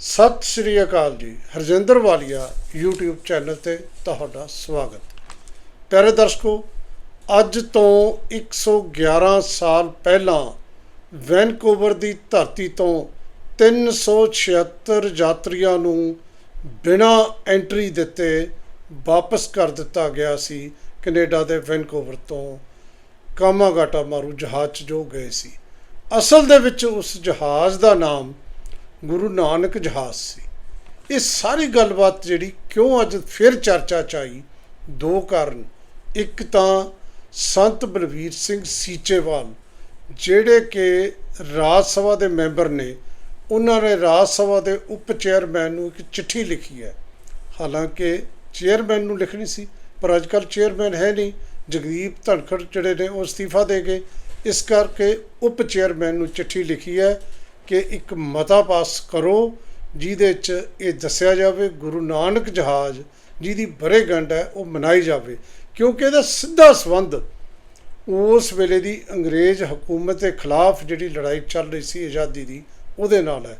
ਸਤਿ ਸ਼੍ਰੀ ਅਕਾਲ ਜੀ। ਹਰਜਿੰਦਰ ਵਾਲੀਆ, YouTube channel ਤੇ ਤੁਹਾਡਾ ਸਵਾਗਤ। ਪਿਆਰੇ ਦਰਸ਼ਕੋ, ਅੱਜ ਤੋਂ 111 ਸਾਲ ਪਹਿਲਾਂ ਵੈਨਕੂਵਰ ਦੀ ਧਰਤੀ ਤੋਂ 376 ਯਾਤਰੀਆਂ ਨੂੰ ਬਿਨਾਂ ਐਂਟਰੀ ਦਿੱਤੇ ਵਾਪਸ ਕਰ ਦਿੱਤਾ ਗਿਆ ਸੀ। ਕੈਨੇਡਾ ਦੇ ਵੈਨਕੂਵਰ ਤੋਂ ਕਾਮਾਗਾਟਾ ਮਾਰੂ ਜਹਾਜ਼ 'ਚ ਜੋ ਗਏ ਸੀ। ਅਸਲ ਦੇ ਵਿੱਚ ਉਸ ਜਹਾਜ਼ ਦਾ ਨਾਮ ਗੁਰੂ ਨਾਨਕ ਜਹਾਜ਼ ਸੀ। ਇਹ ਸਾਰੀ ਗੱਲਬਾਤ ਜਿਹੜੀ ਕਿਉਂ ਅੱਜ ਫਿਰ ਚਰਚਾ ਚ ਆਈ, ਦੋ ਕਾਰਨ। ਇੱਕ ਤਾਂ ਸੰਤ ਬਲਵੀਰ ਸਿੰਘ ਸੀਚੇਵਾਲ, ਜਿਹੜੇ ਕਿ ਰਾਜ ਸਭਾ ਦੇ ਮੈਂਬਰ ਨੇ, ਉਹਨਾਂ ਨੇ ਰਾਜ ਸਭਾ ਦੇ ਉਪ ਚੇਅਰਮੈਨ ਨੂੰ ਇੱਕ ਚਿੱਠੀ ਲਿਖੀ ਹੈ। ਹਾਲਾਂਕਿ ਚੇਅਰਮੈਨ ਨੂੰ ਲਿਖਣੀ ਸੀ, ਪਰ ਅੱਜ ਕੱਲ੍ਹ ਚੇਅਰਮੈਨ ਹੈ ਨਹੀਂ। ਜਗਦੀਪ ਧਨਖੜ ਜਿਹੜੇ ਨੇ ਉਹ ਅਸਤੀਫਾ ਦੇ ਗਏ ਇਸ ਕਰਕੇ ਉਪ ਚੇਅਰਮੈਨ ਨੂੰ ਚਿੱਠੀ ਲਿਖੀ ਹੈ। ਕਿ ਇੱਕ ਮਤਾ ਪਾਸ ਕਰੋ, ਜਿਹਦੇ 'ਚ ਇਹ ਦੱਸਿਆ ਜਾਵੇ ਗੁਰੂ ਨਾਨਕ ਜਹਾਜ਼, ਜਿਹਦੀ ਬਰੇਗੰਢ ਹੈ, ਉਹ ਮਨਾਈ ਜਾਵੇ। ਕਿਉਂਕਿ ਇਹਦਾ ਸਿੱਧਾ ਸੰਬੰਧ ਉਸ ਵੇਲੇ ਦੀ ਅੰਗਰੇਜ਼ ਹਕੂਮਤ ਦੇ ਖਿਲਾਫ ਜਿਹੜੀ ਲੜਾਈ ਚੱਲ ਰਹੀ ਸੀ, ਆਜ਼ਾਦੀ ਦੀ, ਉਹਦੇ ਨਾਲ ਹੈ।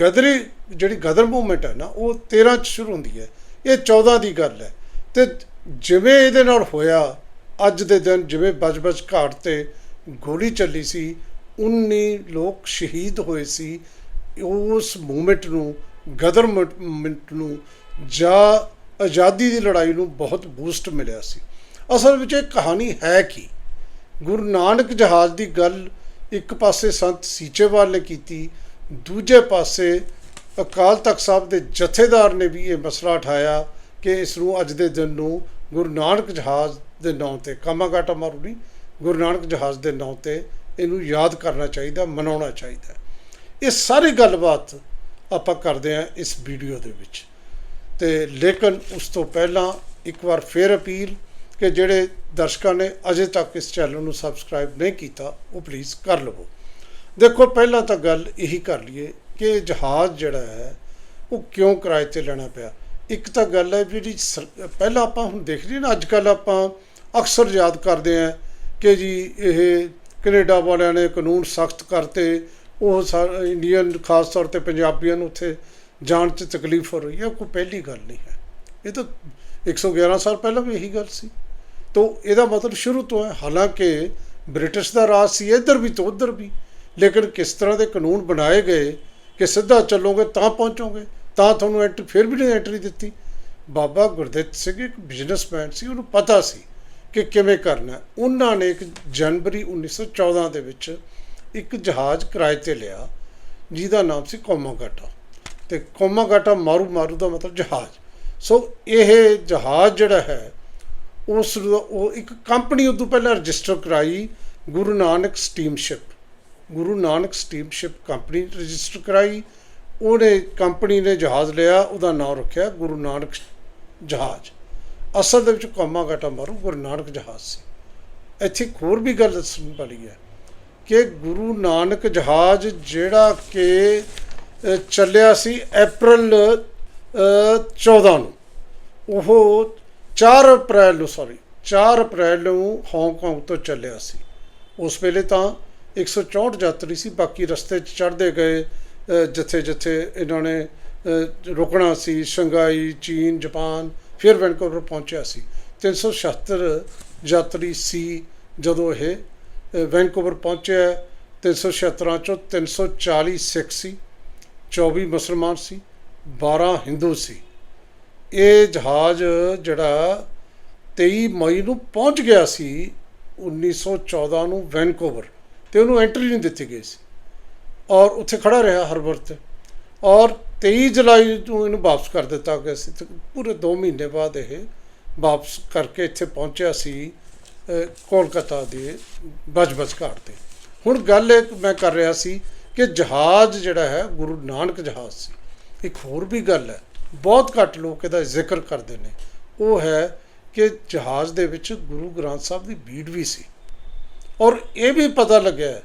ਗਦਰੀ, ਜਿਹੜੀ ਗਦਰ ਮੂਵਮੈਂਟ ਹੈ ਨਾ, ਉਹ 13 ਚ ਸ਼ੁਰੂ ਹੁੰਦੀ ਹੈ। ਇਹ 14 ਦੀ ਗੱਲ ਹੈ। ਤੇ ਜਿਵੇਂ ਇਹਦੇ ਨਾਲ ਹੋਇਆ, ਅੱਜ ਦੇ ਦਿਨ ਜਿਵੇਂ ਬਜਬਜ ਘਾਟ ਤੇ ਗੋਲੀ ਚੱਲੀ ਸੀ 19 ਲੋਕ ਸ਼ਹੀਦ ਹੋਏ ਸੀ। ਉਸ ਮੂਵਮੈਂਟ ਨੂੰ, ਗਦਰ ਮੂਵਮੈਂਟ ਨੂੰ ਜਾਂ ਆਜ਼ਾਦੀ ਦੀ ਲੜਾਈ ਨੂੰ ਬਹੁਤ ਬੂਸਟ ਮਿਲਿਆ ਸੀ। ਅਸਲ ਵਿੱਚ ਇਹ ਕਹਾਣੀ ਹੈ ਕੀ? ਗੁਰੂ ਨਾਨਕ ਜਹਾਜ਼ ਦੀ ਗੱਲ ਇੱਕ ਪਾਸੇ ਸੰਤ ਸੀਚੇਵਾਲ ਨੇ ਕੀਤੀ, ਦੂਜੇ ਪਾਸੇ ਅਕਾਲ ਤਖਤ ਸਾਹਿਬ ਦੇ ਜਥੇਦਾਰ ਨੇ ਵੀ ਇਹ ਮਸਲਾ ਉਠਾਇਆ ਕਿ ਇਸ ਨੂੰ ਅੱਜ ਦੇ ਦਿਨ ਨੂੰ ਗੁਰੂ ਨਾਨਕ ਜਹਾਜ਼ ਦੇ ਨਾਂ ਤੇ, ਕਾਮਾਗਾਟਾ ਮਾਰੂ ਗੁਰੂ ਨਾਨਕ ਜਹਾਜ਼ ਦੇ ਨਾਂ ਤੇ ਇਹਨੂੰ ਯਾਦ ਕਰਨਾ ਚਾਹੀਦਾ, ਮਨਾਉਣਾ ਚਾਹੀਦਾ। ਇਹ ਸਾਰੀ ਗੱਲਬਾਤ ਆਪਾਂ ਕਰਦੇ ਹਾਂ ਇਸ ਵੀਡੀਓ ਦੇ ਵਿੱਚ। ਤੇ ਲੇਕਿਨ ਉਸ ਤੋਂ ਪਹਿਲਾਂ ਇੱਕ ਵਾਰ ਫੇਰ ਅਪੀਲ ਕਿ ਜਿਹੜੇ ਦਰਸ਼ਕਾਂ ਨੇ ਅਜੇ ਤੱਕ ਇਸ ਚੈਨਲ ਨੂੰ ਸਬਸਕ੍ਰਾਈਬ ਨਹੀਂ ਕੀਤਾ, ਉਹ ਪਲੀਜ਼ ਕਰ ਲਵੋ। ਦੇਖੋ, ਪਹਿਲਾਂ ਤਾਂ ਗੱਲ ਇਹੀ ਕਰ ਲਈਏ ਕਿ ਜਹਾਜ਼ ਜਿਹੜਾ ਹੈ, ਉਹ ਕਿਉਂ ਕਿਰਾਏ ਤੇ ਲੈਣਾ ਪਿਆ? ਇੱਕ ਤਾਂ ਗੱਲ ਹੈ ਜਿਹੜੀ ਸਰ- ਪਹਿਲਾਂ ਆਪਾਂ ਹੁਣ ਦੇਖ ਲਈ ਨਾ, ਅੱਜ ਕੱਲ ਆਪਾਂ ਅਕਸਰ ਯਾਦ ਕਰਦੇ ਆ ਕਿ ਜੀ ਇਹ ਕੈਨੇਡਾ ਵਾਲਿਆਂ ਨੇ ਕਾਨੂੰਨ ਸਖਤ ਕਰਤੇ। ਉਹ ਸਾ- ਇੰਡੀਅਨ, ਖਾਸ ਤੌਰ ਤੇ ਪੰਜਾਬੀਆਂ ਨੂੰ ਉੱਥੇ ਜਾਣ 'ਚ ਤਕਲੀਫ ਹੋ ਰਹੀ ਹੈ। ਕੋਈ ਪਹਿਲੀ ਗੱਲ ਨਹੀਂ ਹੈ। ਇਹ ਤਾਂ 111 ਸਾਲ ਪਹਿਲਾਂ ਵੀ ਇਹੀ ਗੱਲ ਸੀ। ਤੋਂ ਇਹਦਾ ਮਤਲਬ ਸ਼ੁਰੂ ਤੋਂ ਹੈ। ਹਾਲਾਂਕਿ ਬ੍ਰਿਟਿਸ਼ ਦਾ ਰਾਜ ਸੀ, ਇੱਧਰ ਵੀ ਤੇ ਉੱਧਰ ਵੀ। ਲੇਕਿਨ ਕਿਸ ਤਰ੍ਹਾਂ ਦੇ ਕਾਨੂੰਨ ਬਣਾਏ ਗਏ, ਕਿ ਸਿੱਧਾ ਚੱਲੋਗੇ ਤਾਂ ਪਹੁੰਚੋਗੇ, ਤਾਂ ਤੁਹਾਨੂੰ ਐਂਟਰੀ ਫਿਰ ਵੀ ਨਹੀਂ ਐਂਟਰੀ ਦਿੱਤੀ। ਬਾਬਾ ਗੁਰਦਿੱਤ ਸਿੰਘ ਇੱਕ ਬਿਜ਼ਨਸਮੈਨ ਸੀ, ਉਹਨੂੰ ਪਤਾ ਸੀ ਕਿ ਕਿਵੇਂ ਕਰਨਾ ਉਹਨਾਂ ਨੇ ਇੱਕ ਜਨਵਰੀ 1914 ਦੇ ਵਿੱਚ ਇੱਕ ਜਹਾਜ਼ ਕਿਰਾਏ ਤੇ ਲਿਆ, ਜਿਹਦਾ ਨਾਮ ਸੀ ਕੋਮਾਗਾਟਾ। ਤੇ ਕੋਮਾਗਾਟਾ ਮਾਰੂ ਮਾਰੂ ਦਾ ਮਤਲਬ ਜਹਾਜ਼। ਸੋ ਇਹ ਜਹਾਜ਼ ਜਿਹੜਾ ਹੈ, ਉਸ ਉਹ ਇੱਕ ਕੰਪਨੀ ਉਦੋਂ ਪਹਿਲਾਂ ਰਜਿਸਟਰ ਕਰਾਈ, Guru Nanak steamship. Guru Nanak steamship company register ਕਰਾਈ, ਉਹਨੇ ਕੰਪਨੀ ਨੇ ਜਹਾਜ਼ ਲਿਆ, ਉਹਦਾ ਨਾਮ ਰੱਖਿਆ ਗੁਰੂ ਨਾਨਕ ਜਹਾਜ਼। ਅਸਲ ਦੇ ਵਿੱਚ ਕੋਮਾਗਾਟਾ ਮਾਰੂ ਗੁਰੂ ਨਾਨਕ ਜਹਾਜ਼ ਸੀ। ਇੱਥੇ ਇੱਕ ਹੋਰ ਵੀ ਗੱਲ ਦੱਸਣ ਵਾਲੀ ਹੈ ਕਿ ਗੁਰੂ ਨਾਨਕ ਜਹਾਜ਼ ਜਿਹੜਾ ਕਿ ਚੱਲਿਆ ਸੀ ਅਪ੍ਰੈਲ ਅ, 14 ਨੂੰ ਉਹ 4 ਅਪ੍ਰੈਲ ਨੂੰ ਸੌਰੀ 4 ਅਪ੍ਰੈਲ ਨੂੰ ਹਾਂਗਕਾਂਗ ਤੋਂ ਚੱਲਿਆ ਸੀ। ਉਸ ਵੇਲੇ ਤਾਂ 164 ਯਾਤਰੀ ਸੀ ਬਾਕੀ ਰਸਤੇ 'ਚ ਚੜ੍ਹਦੇ ਗਏ ਜਿੱਥੇ ਜਿੱਥੇ ਇਹਨਾਂ ਨੇ ਰੁਕਣਾ ਸੀ ਸ਼ੰਘਾਈ ਚੀਨ ਜਾਪਾਨ ਫਿਰ ਵੈਨਕੂਵਰ ਪਹੁੰਚਿਆ ਸੀ। 376 ਯਾਤਰੀ ਸੀ ਜਦੋਂ ਇਹ ਵੈਨਕੂਵਰ ਪਹੁੰਚਿਆ। 376 ਚੋਂ 340 ਸਿੱਖ ਸੀ 24 ਮੁਸਲਮਾਨ ਸੀ 12 ਹਿੰਦੂ ਸੀ। ਇਹ ਜਹਾਜ਼ ਜਿਹੜਾ 23 ਮਈ ਨੂੰ ਪਹੁੰਚ ਗਿਆ ਸੀ 1914 ਨੂੰ ਵੈਨਕੂਵਰ ਤੇ ਉਹਨੂੰ ਐਂਟਰੀ ਨਹੀਂ ਦਿੱਤੀ ਗਈ ਸੀ। ਔਰ ਉੱਥੇ ਖੜਾ ਰਿਹਾ ਹਰਬਰ ਔਰ 23 ਜੁਲਾਈ ਨੂੰ ਇਹਨੂੰ ਵਾਪਸ ਕਰ ਦਿੱਤਾ ਗਿਆ ਸੀ ਤੇ ਪੂਰੇ 2 ਮਹੀਨੇ ਬਾਅਦ ਇਹ ਵਾਪਸ ਕਰਕੇ ਇੱਥੇ ਪਹੁੰਚਿਆ ਸੀ ਕੋਲਕਾਤਾ ਦੇ ਬਜਬਜ ਘਾਟ ਤੇ। ਹੁਣ ਗੱਲ ਇਹ ਮੈਂ ਕਰ ਰਿਹਾ ਸੀ ਕਿ ਜਹਾਜ਼ ਜਿਹੜਾ ਹੈ, ਗੁਰੂ ਨਾਨਕ ਜਹਾਜ਼ ਸੀ, ਇੱਕ ਹੋਰ ਵੀ ਗੱਲ ਹੈ, ਬਹੁਤ ਘੱਟ ਲੋਕ ਇਹਦਾ ਜ਼ਿਕਰ ਕਰਦੇ ਨੇ। ਉਹ ਹੈ ਕਿ ਜਹਾਜ਼ ਦੇ ਵਿੱਚ ਗੁਰੂ ਗ੍ਰੰਥ ਸਾਹਿਬ ਦੀ ਬੀੜ ਵੀ ਸੀ। ਔਰ ਇਹ ਵੀ ਪਤਾ ਲੱਗਿਆ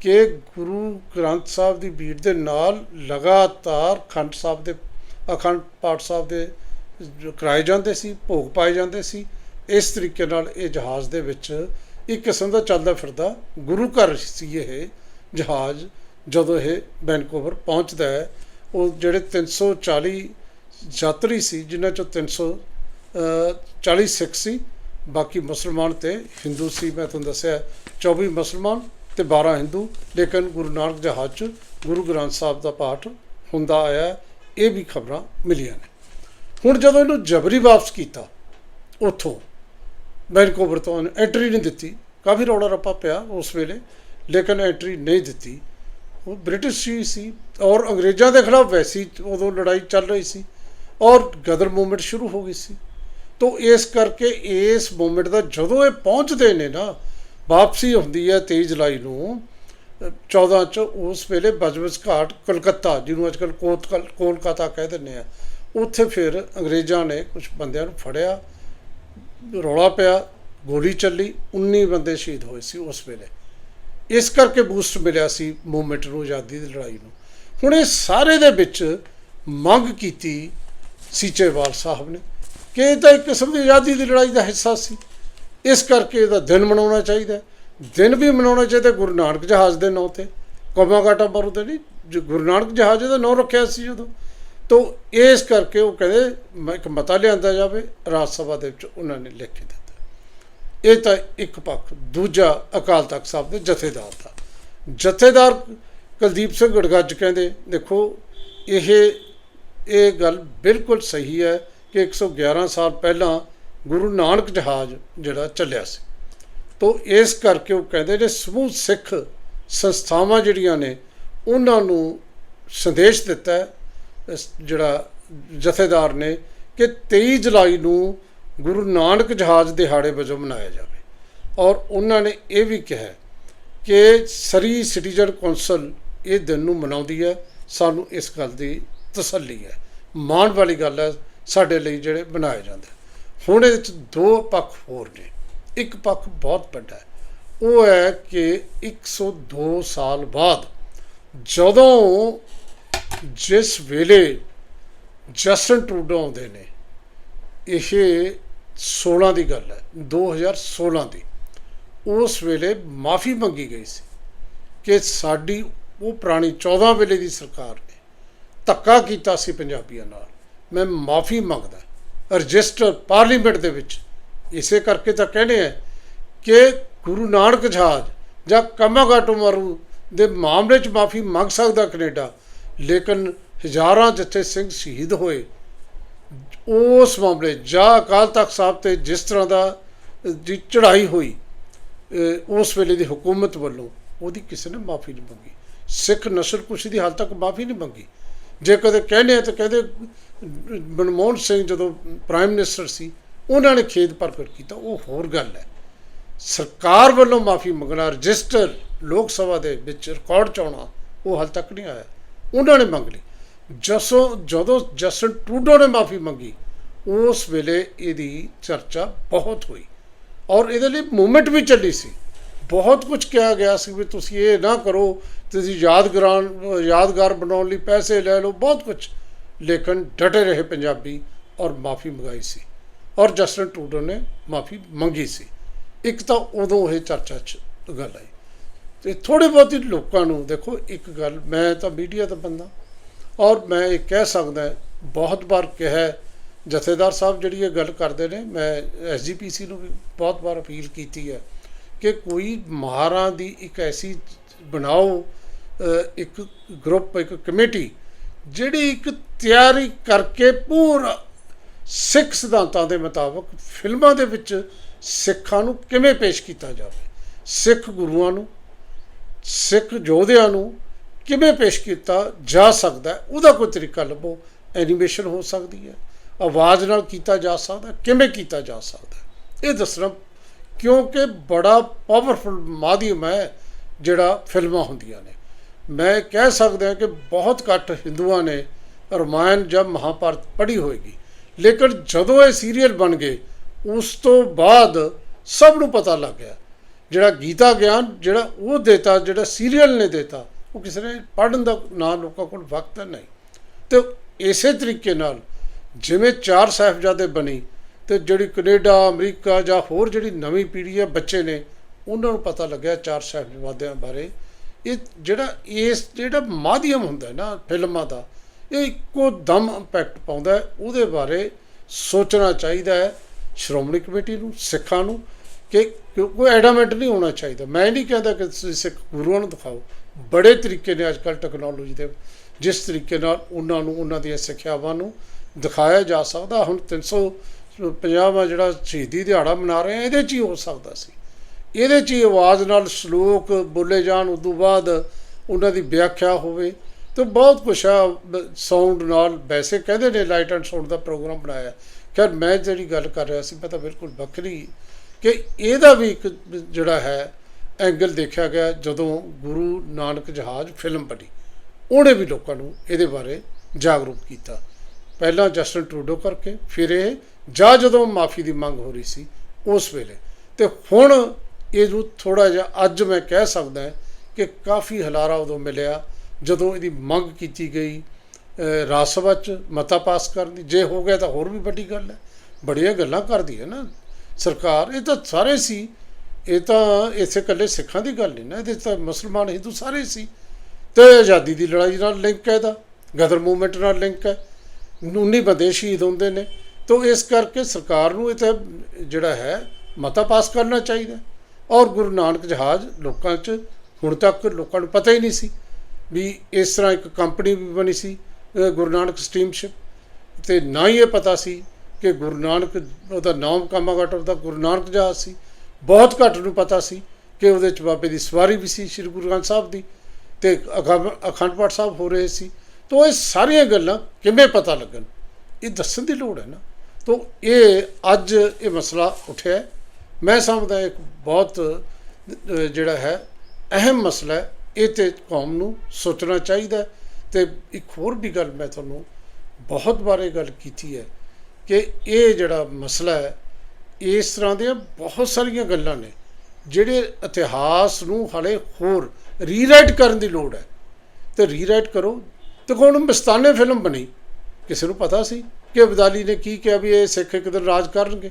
ਕਿ ਗੁਰੂ ਗ੍ਰੰਥ ਸਾਹਿਬ ਦੀ ਬੀੜ ਦੇ ਨਾਲ ਲਗਾਤਾਰ ਖੰਡ ਸਾਹਿਬ ਦੇ ਅਖੰਡ ਪਾਠ ਸਾਹਿਬ ਦੇ ਜੋ ਕਰਾਏ ਜਾਂਦੇ ਸੀ ਭੋਗ ਪਾਏ ਜਾਂਦੇ ਸੀ। ਇਸ ਤਰੀਕੇ ਨਾਲ ਇਹ ਜਹਾਜ਼ ਦੇ ਵਿੱਚ ਇੱਕ ਕਿਸਮ ਦਾ ਚੱਲਦਾ ਫਿਰਦਾ ਗੁਰੂ ਘਰ ਸੀ ਇਹ ਜਹਾਜ਼। ਜਦੋਂ ਇਹ ਵੈਨਕੂਵਰ ਪਹੁੰਚਦਾ ਹੈ ਉਹ ਜਿਹੜੇ 340 ਯਾਤਰੀ ਸੀ ਜਿਨ੍ਹਾਂ ਚੋਂ 300 ਅ, 40 ਸਿੱਖ ਸੀ ਬਾਕੀ ਮੁਸਲਮਾਨ ਤੇ ਹਿੰਦੂ ਸੀ। ਮੈਂ ਤੁਹਾਨੂੰ ਦੱਸਿਆ 24 ਮੁਸਲਮਾਨ ਤੇ 12 ਹਿੰਦੂ, ਲੇਕਿਨ ਗੁਰੂ ਨਾਨਕ ਜਹਾਜ਼ 'ਚ ਗੁਰੂ ਗ੍ਰੰਥ ਸਾਹਿਬ ਦਾ ਪਾਠ ਹੁੰਦਾ ਆਇਆ ਇਹ ਵੀ ਖਬਰਾਂ ਮਿਲੀਆਂ ਨੇ। ਹੁਣ ਜਦੋਂ ਇਹਨੂੰ ਜਬਰੀ ਵਾਪਸ ਕੀਤਾ, ਉੱਥੋਂ ਵੈਨਕੂਵਰ ਤੋਂ ਐਂਟਰੀ ਨਹੀਂ ਦਿੱਤੀ, ਕਾਫੀ ਰੌਲਾ ਰੱਪਾ ਪਿਆ ਉਸ ਵੇਲੇ, ਲੇਕਿਨ ਐਂਟਰੀ ਨਹੀਂ ਦਿੱਤੀ। ਉਹ ਬ੍ਰਿਟਿਸ਼ ਹੀ ਸੀ ਔਰ ਅੰਗਰੇਜ਼ਾਂ ਦੇ ਖਿਲਾਫ ਵੈਸੀ ਉਦੋਂ ਲੜਾਈ ਚੱਲ ਰਹੀ ਸੀ ਔਰ ਗਦਰ ਮੂਵਮੈਂਟ ਸ਼ੁਰੂ ਹੋ ਗਈ ਸੀ। ਤੋ ਇਸ ਕਰਕੇ ਇਸ ਮੂਵਮੈਂਟ ਦਾ ਜਦੋਂ ਇਹ ਪਹੁੰਚਦੇ ਨੇ ਨਾ ਵਾਪਸੀ ਹੁੰਦੀ ਹੈ 23 ਜੁਲਾਈ ਨੂੰ। ਅ, 14 ਚ ਉਸ ਵੇਲੇ ਬਜਬਸ ਘਾਟ ਕਲਕੱਤਾ ਜਿਹਨੂੰ ਅੱਜਕੱਲ ਕੋਤਕਲ ਕੋਲਕਾਤਾ ਕਹਿ ਦਿੰਦੇ ਆ। ਉੱਥੇ ਫਿਰ ਅੰਗਰੇਜ਼ਾਂ ਨੇ ਕੁਝ ਬੰਦਿਆਂ ਨੂੰ ਫੜਿਆ ਰੌਲਾ ਪਿਆ ਗੋਲੀ ਚੱਲੀ 19 ਬੰਦੇ ਸ਼ਹੀਦ ਹੋਏ ਸੀ ਉਸ ਵੇਲੇ। ਇਸ ਕਰਕੇ ਬੂਸਟ ਮਿਲਿਆ ਸੀ ਮੂਵਮੈਂਟ ਨੂੰ ਆਜ਼ਾਦੀ ਦੀ ਲੜਾਈ ਨੂੰ। ਹੁਣ ਇਹ ਸਾਰੇ ਦੇ ਵਿੱਚ ਮੰਗ ਕੀਤੀ ਸੀਚੇਵਾਲ ਸਾਹਿਬ ਨੇ ਕਿ ਇਹ ਤਾਂ ਇੱਕ ਕਿਸਮ ਦੀ ਆਜ਼ਾਦੀ ਦੀ ਲੜਾਈ ਦਾ ਹਿੱਸਾ ਸੀ। ਇਸ ਕਰਕੇ ਇਹਦਾ ਦਿਨ ਮਨਾਉਣਾ ਚਾਹੀਦਾ ਦਿਨ ਵੀ ਮਨਾਉਣਾ ਚਾਹੀਦਾ ਗੁਰੂ ਨਾਨਕ ਜਹਾਜ਼ ਦੇ ਨਾਂ ਤੇ। ਕੋਮਾਗਾਟਾ ਮਾਰੂ ਤੇ ਨਹੀਂ, ਜੋ ਗੁਰੂ ਨਾਨਕ ਜਹਾਜ਼ ਦਾ ਨਾਂ ਰੱਖਿਆ ਸੀ ਜਦੋਂ ਤੋ ਇਸ ਕਰਕੇ ਉਹ ਕਹਿੰਦੇ, ਮੈਂ ਇੱਕ ਮਤਾ ਲਿਆਂਦਾ ਜਾਵੇ, ਰਾਜ ਸਭਾ ਦੇ ਵਿੱਚ ਉਹਨਾਂ ਨੇ ਲਿਖ ਕੇ ਦਿੱਤਾ। ਇਹ ਤਾਂ ਇੱਕ ਪੱਖ, ਦੂਜਾ ਅਕਾਲ ਤਖਤ ਸਾਹਿਬ ਦੇ ਜਥੇਦਾਰ ਦਾ। ਜਥੇਦਾਰ ਕੁਲਦੀਪ ਸਿੰਘ ਗੜਗੱਜ ਕਹਿੰਦੇ, ਦੇਖੋ, ਇਹ ਇਹ ਗੱਲ ਬਿਲਕੁਲ ਸਹੀ ਹੈ ਕਿ 111 ਸਾਲ ਪਹਿਲਾਂ ਗੁਰੂ ਨਾਨਕ ਜਹਾਜ਼ ਜਿਹੜਾ ਚੱਲਿਆ ਸੀ। ਤੋ ਇਸ ਕਰਕੇ ਉਹ ਕਹਿੰਦੇ ਨੇ ਸਮੂਹ ਸਿੱਖ ਸੰਸਥਾਵਾਂ ਜਿਹੜੀਆਂ ਨੇ, ਉਹਨਾਂ ਨੂੰ ਸੰਦੇਸ਼ ਦਿੱਤਾ ਜਿਹੜਾ ਜਥੇਦਾਰ ਨੇ ਕਿ 23 ਜੁਲਾਈ ਨੂੰ ਗੁਰੂ ਨਾਨਕ ਜਹਾਜ਼ ਦਿਹਾੜੇ ਵਜੋਂ ਮਨਾਇਆ ਜਾਵੇ। ਔਰ ਉਹਨਾਂ ਨੇ ਇਹ ਵੀ ਕਿਹਾ ਕਿ ਸਰੀ ਸਿਟੀਜ਼ਨ ਕੌਂਸਲ ਇਹ ਦਿਨ ਨੂੰ ਮਨਾਉਂਦੀ ਹੈ, ਸਾਨੂੰ ਇਸ ਗੱਲ ਦੀ ਤਸੱਲੀ ਹੈ। ਮਾਣ ਵਾਲੀ ਗੱਲ ਹੈ, ਸਾਡੇ ਲਈ ਜਿਹੜੇ ਬਣਾਏ ਜਾਂਦੇ ਹੁਣ ਇਹਦੇ ਵਿੱਚ ਦੋ ਪੱਖ ਹੋਰ ਨੇ। ਇੱਕ ਪੱਖ ਬਹੁਤ ਵੱਡਾ ਹੈ। ਉਹ ਹੈ ਕਿ 102 ਸਾਲ ਬਾਅਦ ਜਦੋਂ ਜਿਸ ਵੇਲੇ ਜਸਟਨ ਟਰੂਡੋ ਆਉਂਦੇ ਨੇ, ਇਹ 16 ਦੀ ਗੱਲ ਹੈ 2016 ਦੀ, ਉਸ ਵੇਲੇ ਮਾਫੀ ਮੰਗੀ ਗਈ ਸੀ ਕਿ ਸਾਡੀ ਉਹ ਪੁਰਾਣੀ 14 ਵੇਲੇ ਦੀ ਸਰਕਾਰ ਨੇ ਧੱਕਾ ਕੀਤਾ ਸੀ ਪੰਜਾਬੀਆਂ ਨਾਲ। ਮੈਂ ਮਾਫੀ ਮੰਗਦਾ। ਰਜਿਸਟਰ ਪਾਰਲੀਮੈਂਟ ਦੇ ਵਿੱਚ। ਇਸੇ ਕਰਕੇ ਤਾਂ ਕਹਿੰਦੇ ਆ ਕਿ ਗੁਰੂ ਨਾਨਕ ਜਹਾਜ਼ ਜਾਂ ਕਮਾਗਾਟੋ ਮਾਰੂ ਦੇ ਮਾਮਲੇ 'ਚ ਮਾਫੀ ਮੰਗ ਸਕਦਾ ਕੈਨੇਡਾ, ਲੇਕਿਨ ਹਜ਼ਾਰਾਂ ਜਿੱਥੇ ਸਿੰਘ ਸ਼ਹੀਦ ਹੋਏ, ਉਸ ਮਾਮਲੇ ਜਾਂ ਅਕਾਲ ਤਖਤ ਸਾਹਿਬ ਤੇ ਜਿਸ ਤਰ੍ਹਾਂ ਦਾ ਦੀ ਚੜ੍ਹਾਈ ਹੋਈ ਉਸ ਵੇਲੇ ਦੀ ਹਕੂਮਤ ਵੱਲੋਂ ਉਹਦੀ ਕਿਸੇ ਨੇ ਮਾਫੀ ਨਹੀਂ ਮੰਗੀ। ਸਿੱਖ ਨਸਲ ਕੁਸ਼ੀ ਦੀ ਹਾਲ ਤੱਕ ਮਾਫੀ ਨਹੀਂ ਮੰਗੀ। ਜੇ ਕਦੇ ਕਹਿੰਦੇ ਆ ਤਾਂ ਕਹਿੰਦੇ ਮਨਮੋਹਨ ਸਿੰਘ ਜਦੋਂ ਪ੍ਰਾਈਮ ਮਿਨਿਸਟਰ ਸੀ, ਉਹਨਾਂ ਨੇ ਖੇਤ ਪ੍ਰਗਟ ਕੀਤਾ, ਉਹ ਹੋਰ ਗੱਲ ਹੈ। ਸਰਕਾਰ ਵੱਲੋਂ ਮਾਫੀ ਮੰਗਣਾ, ਰਜਿਸਟਰ ਲੋਕ ਸਭਾ ਦੇ ਵਿੱਚ ਰਿਕਾਰਡ ਚ ਆਉਣਾ ਉਹ ਹਾਲ ਤੱਕ ਨਹੀਂ ਆਇਆ। ਉਹਨਾਂ ਨੇ ਮੰਗ ਲਈ। ਜਸੋ, ਜਦੋਂ ਜਸਟਨ ਟਰੂਡੋ ਨੇ ਮਾਫੀ ਮੰਗੀ, ਉਸ ਵੇਲੇ ਇਹਦੀ ਚਰਚਾ ਬਹੁਤ ਹੋਈ। ਔਰ ਇਹਦੇ ਲਈ ਮੂਵਮੈਂਟ ਵੀ ਚੱਲੀ ਸੀ। ਬਹੁਤ ਕੁਝ ਕਿਹਾ ਗਿਆ ਸੀ ਵੀ ਤੁਸੀਂ ਇਹ ਨਾ ਕਰੋ, ਤੁਸੀਂ ਯਾਦਗਾਰਾਂ, ਯਾਦਗਾਰ ਬਣਾਉਣ ਲਈ ਪੈਸੇ ਲੈ ਲਓ, ਬਹੁਤ ਕੁਝ ਲੇਕਿਨ ਡਟੇ ਰਹੇ ਪੰਜਾਬੀ ਔਰ ਮਾਫੀ ਮੰਗਾਈ ਸੀ। ਔਰ ਜਸਟਨ ਟੂਡੋ ਨੇ ਮਾਫੀ ਮੰਗੀ ਸੀ। ਇੱਕ ਤਾਂ ਉਦੋਂ ਇਹ ਚਰਚਾ 'ਚ ਗੱਲ ਆਈ। ਤੇ ਥੋੜੇ ਬਹੁਤੇ ਲੋਕਾਂ ਨੂੰ ਦੇਖੋ, ਇੱਕ ਗੱਲ, ਮੈਂ ਤਾਂ ਮੀਡੀਆ ਦਾ ਬੰਦਾ ਔਰ ਮੈਂ ਇਹ ਕਹਿ ਸਕਦਾ, ਬਹੁਤ ਵਾਰ ਕਿਹਾ, ਜਥੇਦਾਰ ਸਾਹਿਬ ਜਿਹੜੀ ਇਹ ਗੱਲ ਕਰਦੇ ਨੇ, ਮੈਂ ਐਸਜੀਪੀਸੀ ਨੂੰ ਵੀ ਬਹੁਤ ਵਾਰ ਅਪੀਲ ਕੀਤੀ ਹੈ ਕਿ ਕੋਈ ਮਹਾਰਾਂ ਦੀ ਇੱਕ ਐਸੀ ਬਣਾਓ ਇੱਕ ਗਰੁੱਪ, ਇੱਕ ਕਮੇਟੀ ਜਿਹੜੀ ਇੱਕ ਤਿਆਰੀ ਕਰਕੇ ਪੂਰਾ ਸਿੱਖ ਸਿਧਾਂਤਾਂ ਦੇ ਮੁਤਾਬਕ ਫਿਲਮਾਂ ਦੇ ਵਿੱਚ ਸਿੱਖਾਂ ਨੂੰ ਕਿਵੇਂ ਪੇਸ਼ ਕੀਤਾ ਜਾਵੇ, ਸਿੱਖ ਗੁਰੂਆਂ ਨੂੰ, ਸਿੱਖ ਯੋਧਿਆਂ ਨੂੰ ਕਿਵੇਂ ਪੇਸ਼ ਕੀਤਾ ਜਾ ਸਕਦਾ ਉਹਦਾ ਕੋਈ ਤਰੀਕਾ ਲੱਭੋ, ਐਨੀਮੇਸ਼ਨ ਹੋ ਸਕਦੀ ਹੈ, ਆਵਾਜ਼ ਨਾਲ ਕੀਤਾ ਜਾ ਸਕਦਾ ਕਿਵੇਂ ਕੀਤਾ ਜਾ ਸਕਦਾ ਇਹ ਦੱਸਣਾ, ਕਿਉਂਕਿ ਬੜਾ ਪਾਵਰਫੁਲ ਮਾਧਿਅਮ ਹੈ ਜਿਹੜਾ ਫਿਲਮਾਂ ਹੁੰਦੀਆਂ ਨੇ। ਮੈਂ ਕਹਿ ਸਕਦਾ ਕਿ ਬਹੁਤ ਘੱਟ ਹਿੰਦੂਆਂ ਨੇ ਰਮਾਇਣ ਜਾਂ ਮਹਾਭਾਰਤ ਪੜ੍ਹੀ ਹੋਏਗੀ। ਲੇਕਿਨ ਜਦੋਂ ਇਹ ਸੀਰੀਅਲ ਬਣ ਗਏ, ਉਸ ਤੋਂ ਬਾਅਦ ਸਭ ਨੂੰ ਪਤਾ ਲੱਗ ਗਿਆ। ਜਿਹੜਾ ਗੀਤਾ ਗਿਆਨ, ਜਿਹੜਾ ਉਹ ਦੇਤਾ, ਜਿਹੜਾ ਸੀਰੀਅਲ ਨੇ ਦੇਤਾ, ਉਹ ਕਿਸੇ ਨੇ ਪੜ੍ਹਨ ਦਾ ਨਾ ਲੋਕਾਂ ਕੋਲ ਵਕਤ ਨਹੀਂ। ਤੇ ਇਸੇ ਤਰੀਕੇ ਨਾਲ ਜਿਵੇਂ ਚਾਰ ਸਾਹਿਬਜ਼ਾਦੇ ਬਣੀ ਤੇ ਜਿਹੜੀ ਕੈਨੇਡਾ, ਅਮਰੀਕਾ ਜਾਂ ਹੋਰ ਜਿਹੜੀ ਨਵੀਂ ਪੀੜ੍ਹੀ ਹੈ, ਬੱਚੇ ਨੇ, ਉਹਨਾਂ ਨੂੰ ਪਤਾ ਲੱਗਿਆ ਚਾਰ ਸਾਹਿਬਜ਼ਾਦਿਆਂ ਬਾਰੇ ਇਹ ਜਿਹੜਾ ਇਸ ਜਿਹੜਾ ਮਾਧਿਅਮ ਹੁੰਦਾ ਨਾ ਫਿਲਮਾਂ ਦਾ, ਇਹ ਇੱਕੋ ਦਮ ਇੰਪੈਕਟ ਪਾਉਂਦਾ ਉਹਦੇ ਬਾਰੇ ਸੋਚਣਾ ਚਾਹੀਦਾ ਹੈ ਸ਼੍ਰੋਮਣੀ ਕਮੇਟੀ ਨੂੰ, ਸਿੱਖਾਂ ਨੂੰ ਕਿ ਕਿ ਕੋਈ ਐਡਾਮੈਂਟ ਨਹੀਂ ਹੋਣਾ ਚਾਹੀਦਾ। ਮੈਂ ਨਹੀਂ ਕਹਿੰਦਾ ਕਿ ਤੁਸੀਂ ਸਿੱਖ ਗੁਰੂਆਂ ਨੂੰ ਦਿਖਾਓ। ਬੜੇ ਤਰੀਕੇ ਨੇ ਅੱਜਕੱਲ ਟੈਕਨੋਲੋਜੀ ਦੇ, ਜਿਸ ਤਰੀਕੇ ਨਾਲ ਉਹਨਾਂ ਨੂੰ, ਉਹਨਾਂ ਦੀਆਂ ਸਿੱਖਿਆਵਾਂ ਨੂੰ ਦਿਖਾਇਆ ਜਾ ਸਕਦਾ। ਹੁਣ 350ਵਾਂ ਜਿਹੜਾ ਸ਼ਹੀਦੀ ਦਿਹਾੜਾ ਮਨਾ ਰਹੇ ਆ, ਇਹਦੇ 'ਚ ਹੀ ਹੋ ਸਕਦਾ ਸੀ। ਇਹਦੇ 'ਚ ਹੀ ਆਵਾਜ਼ ਨਾਲ ਸ਼ਲੋਕ ਬੋਲੇ ਜਾਣ, ਉਦੋਂ ਬਾਅਦ ਉਹਨਾਂ ਦੀ ਵਿਆਖਿਆ ਹੋਵੇ ਤੇ ਬਹੁਤ ਕੁਛ ਆ ਸਾਊਂਡ ਨਾਲ। ਵੈਸੇ ਕਹਿੰਦੇ ਨੇ ਲਾਈਟ ਐਂਡ ਸਾਊਂਡ ਦਾ ਪ੍ਰੋਗਰਾਮ ਬਣਾਇਆ। ਖੈਰ, ਮੈਂ ਜਿਹੜੀ ਗੱਲ ਕਰ ਰਿਹਾ ਸੀ, ਮੈਂ ਤਾਂ ਬਿਲਕੁਲ ਵੱਖਰੀ ਕਿ ਇਹਦਾ ਵੀ ਇੱਕ ਜਿਹੜਾ ਹੈ ਐਂਗਲ ਦੇਖਿਆ ਗਿਆ ਜਦੋਂ ਗੁਰੂ ਨਾਨਕ ਜਹਾਜ਼ ਫਿਲਮ ਬਣੀ। ਉਹਨੇ ਵੀ ਲੋਕਾਂ ਨੂੰ ਇਹਦੇ ਬਾਰੇ ਜਾਗਰੂਕ ਕੀਤਾ। ਪਹਿਲਾਂ ਜਸਟਨ ਟਰੂਡੋ ਕਰਕੇ, ਫਿਰ ਇਹ, ਜਾਂ ਜਦੋਂ ਮਾਫੀ ਦੀ ਮੰਗ ਹੋ ਰਹੀ ਸੀ, ਉਸ ਵੇਲੇ। ਤੇ ਹੁਣ ਇਹ ਨੂੰ ਥੋੜਾ ਜਿਹਾ ਅੱਜ ਮੈਂ ਕਹਿ ਸਕਦਾ ਕਿ ਕਾਫੀ ਹਲਾਰਾ ਉਦੋਂ ਮਿਲਿਆ ਜਦੋਂ ਇਹਦੀ ਮੰਗ ਕੀਤੀ ਗਈ। ਰਾਜ ਸਭਾ ਚ ਮਤਾ ਪਾਸ ਕਰਨ ਦੀ। ਜੇ ਹੋ ਗਿਆ ਤਾਂ ਹੋਰ ਵੀ ਵੱਡੀ ਗੱਲ ਹੈ। ਬੜੀਆਂ ਗੱਲਾਂ ਕਰਦੀ ਹੈ ਨਾ ਸਰਕਾਰ। ਇਹ ਤਾਂ ਸਾਰੇ ਸੀ। ਇਹ ਤਾਂ ਇਸੇ ਇਕੱਲੇ ਸਿੱਖਾਂ ਦੀ ਗੱਲ ਨਹੀਂ ਨਾ। ਇਹਦੇ ਤਾਂ ਮੁਸਲਮਾਨ, ਹਿੰਦੂ ਸਾਰੇ ਸੀ। ਤੇ ਆਜ਼ਾਦੀ ਦੀ ਲੜਾਈ ਨਾਲ ਲਿੰਕ ਹੈ ਇਹਦਾ। ਗਦਰ ਮੂਵਮੈਂਟ ਨਾਲ ਲਿੰਕ ਹੈ। 19 ਬੰਦੇ ਸ਼ਹੀਦ ਹੁੰਦੇ ਨੇ। ਤੋਂ ਇਸ ਕਰਕੇ ਸਰਕਾਰ ਨੂੰ ਇਹ ਤਾਂ ਜਿਹੜਾ ਹੈ, ਮਤਾ ਪਾਸ ਕਰਨਾ ਚਾਹੀਦਾ। ਔਰ ਗੁਰੂ ਨਾਨਕ ਜਹਾਜ਼ ਲੋਕਾਂ 'ਚ ਹੁਣ ਤੱਕ ਲੋਕਾਂ ਨੂੰ ਪਤਾ ਹੀ ਨਹੀਂ ਸੀ ਵੀ ਇਸ ਤਰ੍ਹਾਂ ਇੱਕ ਕੰਪਨੀ ਵੀ ਬਣੀ ਸੀ ਗੁਰੂ ਨਾਨਕ ਸਟੀਮਸ਼ਿਪ ਤੇ ਨਾ ਹੀ ਇਹ ਪਤਾ ਸੀ ਕਿ ਗੁਰੂ ਨਾਨਕ, ਉਹਦਾ ਨਾਮ ਕਾਮਾਗਾਟ, ਉਹਦਾ ਗੁਰੂ ਨਾਨਕ ਜਹਾਜ਼ ਸੀ। ਬਹੁਤ ਘੱਟ ਨੂੰ ਪਤਾ ਸੀ ਕਿ ਉਹਦੇ ਚ ਬਾਬੇ ਦੀ ਸਵਾਰੀ ਵੀ ਸੀ ਸ੍ਰੀ ਗੁਰੂ ਗ੍ਰੰਥ ਸਾਹਿਬ ਦੀ ਤੇ ਅਖੰਡ ਅਖੰਡ ਪਾਠ ਸਾਹਿਬ ਹੋ ਰਹੇ ਸੀ। ਤੋਂ ਇਹ ਸਾਰੀਆਂ ਗੱਲਾਂ ਕਿਵੇਂ ਪਤਾ ਲੱਗਣ? ਇਹ ਦੱਸਣ ਦੀ ਲੋੜ ਹੈ ਨਾ। ਤੋਂ ਇਹ ਅੱਜ ਇਹ ਮਸਲਾ ਉੱਠਿਆ ਮੈਂ ਸਮਝਦਾ ਇੱਕ ਬਹੁਤ ਜਿਹੜਾ ਹੈ, ਅਹਿਮ ਮਸਲਾ ਹੈ। ਇਹ ਤੇ ਕੌਮ ਨੂੰ ਸੋਚਣਾ ਚਾਹੀਦਾ ਹੈ। ਤੇ ਇੱਕ ਹੋਰ ਵੀ ਗੱਲ ਮੈਂ ਤੁਹਾਨੂੰ ਬਹੁਤ ਬਾਰੇ ਗੱਲ ਕੀਤੀ ਹੈ ਕਿ ਇਹ ਜਿਹੜਾ ਮਸਲਾ ਹੈ, ਇਸ ਤਰ੍ਹਾਂ ਦੀਆਂ ਬਹੁਤ ਸਾਰੀਆਂ ਗੱਲਾਂ ਨੇ ਜਿਹੜੇ ਇਤਿਹਾਸ ਨੂੰ ਹਲੇ ਹੋਰ ਰੀਰਾਈਟ ਕਰਨ ਦੀ ਲੋੜ ਹੈ। ਤੇ ਰੀਰਾਈਟ ਕਰੋ। ਤੇ ਹੁਣ ਮਸਤਾਨੇ ਫਿਲਮ ਬਣੀ। ਕਿਸੇ ਨੂੰ ਪਤਾ ਸੀ ਕਿ ਅਬਦਾਲੀ ਨੇ ਕੀ ਕਿਹਾ ਵੀ ਇਹ ਸਿੱਖ ਇੱਕ ਦਿਨ ਰਾਜ ਕਰਨਗੇ?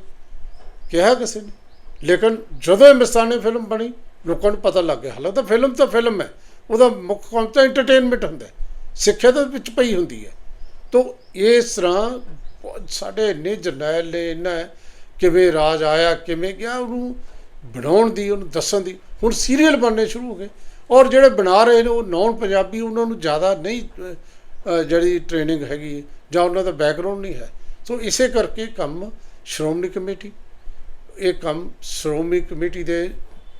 ਕਿਹਾ ਕਿਸੇ ਨੇ? ਲੇਕਿਨ ਜਦੋਂ ਇਹ ਮਸਤਾਨੇ ਫਿਲਮ ਬਣੀ, ਲੋਕਾਂ ਨੂੰ ਪਤਾ ਲੱਗ ਗਿਆ। ਹਾਲਾਂਕਿ ਤਾਂ ਫਿਲਮ ਤਾਂ ਫਿਲਮ ਹੈ। ਉਹਦਾ ਮੁੱਖ ਕੰਮ ਤਾਂ ਐਂਟਰਟੇਨਮੈਂਟ ਹੁੰਦਾ ਸਿੱਖਿਆ ਤਾਂ ਵਿੱਚ ਪਈ ਹੁੰਦੀ ਹੈ। ਤੋ ਇਸ ਤਰ੍ਹਾਂ ਸਾਡੇ ਇੰਨੇ ਜਰਨੈਲ ਨੇ ਇੰਨਾ ਕਿਵੇਂ ਰਾਜ ਆਇਆ, ਕਿਵੇਂ ਗਿਆ, ਉਹਨੂੰ ਬਣਾਉਣ ਦੀ, ਉਹਨੂੰ ਦੱਸਣ ਦੀ। ਹੁਣ ਸੀਰੀਅਲ ਬਣਨੇ ਸ਼ੁਰੂ ਹੋ ਗਏ। ਔਰ ਜਿਹੜੇ ਬਣਾ ਰਹੇ ਨੇ, ਉਹ ਨੌਨ ਪੰਜਾਬੀ ਉਹਨਾਂ ਨੂੰ ਜ਼ਿਆਦਾ ਨਹੀਂ ਜਿਹੜੀ ਟ੍ਰੇਨਿੰਗ ਹੈਗੀ ਜਾਂ ਉਹਨਾਂ ਦਾ ਬੈਕਗ੍ਰਾਉਂਡ ਨਹੀਂ ਹੈ। ਸੋ ਇਸੇ ਕਰਕੇ ਕੰਮ ਸ਼੍ਰੋਮਣੀ ਕਮੇਟੀ ਇਹ ਕੰਮ ਸ਼੍ਰੋਮਣੀ ਕਮੇਟੀ ਦੇ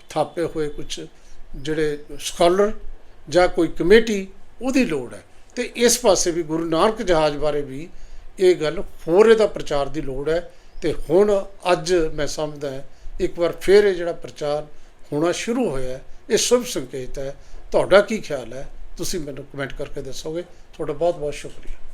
ਥਾਪੇ ਹੋਏ ਕੁਝ ਜਿਹੜੇ ਸਕਾਲਰ ਜਾਂ ਕੋਈ ਕਮੇਟੀ, ਉਹਦੀ ਲੋੜ ਹੈ। ਤੇ ਇਸ ਪਾਸੇ ਵੀ ਗੁਰੂ ਨਾਨਕ ਜਹਾਜ਼ ਬਾਰੇ ਵੀ ਇਹ ਗੱਲ ਹੋਰ ਇਹਦਾ ਪ੍ਰਚਾਰ ਦੀ ਲੋੜ ਹੈ। ਤੇ ਹੁਣ ਅੱਜ ਮੈਂ ਸਮਝਦਾ ਇੱਕ ਵਾਰ ਫਿਰ ਇਹ ਜਿਹੜਾ ਪ੍ਰਚਾਰ ਹੋਣਾ ਸ਼ੁਰੂ ਹੋਇਆ ਇਹ ਸ਼ੁਭ ਸੰਕੇਤ ਹੈ। ਤੁਹਾਡਾ ਕੀ ਖਿਆਲ ਹੈ? ਤੁਸੀਂ ਮੈਨੂੰ ਕਮੈਂਟ ਕਰਕੇ ਦੱਸੋਗੇ। ਤੁਹਾਡਾ ਬਹੁਤ ਬਹੁਤ ਸ਼ੁਕਰੀਆ।